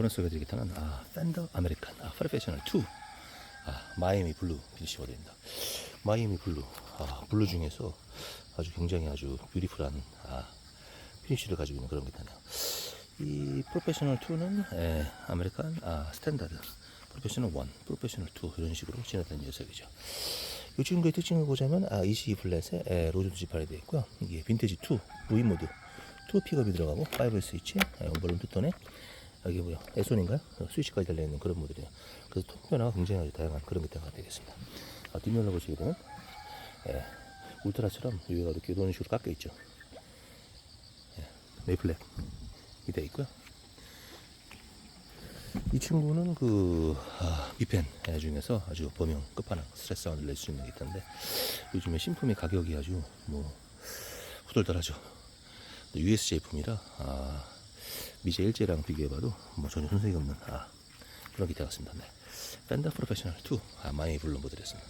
이번에 소개해드릴 기타는 아, 팬더 아메리칸 아, 프로페셔널 2 아, 마이애미 블루 피니시 모델입니다. 마이애미 블루 아, 블루 중에서 아주 굉장히 아주 뷰티풀한 아, 피니시를 가지고 있는 그런 기타네요. 이 프로페셔널 2는 에, 아메리칸 아, 스탠다드 프로페셔널 1, 프로페셔널 2 이런 식으로 진화된 녀석이죠. 이 친구의 특징을 보자면 아, ECE 플랫에 에, 로즈도 지판이 되어 있고요. 이게 빈티지 2 V 모드 2 픽업이 들어가고 5 스위치 에, 원볼륨 투톤에 여기 뭐야 에손인가요? 어, 스위치까지 달려있는 그런 모델이에요. 그래서 톤 변화가 굉장히 아주 다양한 그런 기타가 되겠습니다. 아, 뒷면을 보시게 되면 예, 울트라처럼 위에가 이렇게 이런 식으로 깎여 있죠. 예, 메이플렉 이 되어 있고요. 이 친구는 그 아, 미펜 애 중에서 아주 범용 끝판왕 스트레스 사운드를 낼 수 있는 기타인데 요즘에 신품의 가격이 아주 뭐 후덜덜하죠. US 제품이라 아, 미제 일제랑 비교해봐도 뭐 전혀 손색이 없는 아, 그런 기타 같습니다. 네. 밴더 프로페셔널 2 아, 마이 블루 모델이었습니다.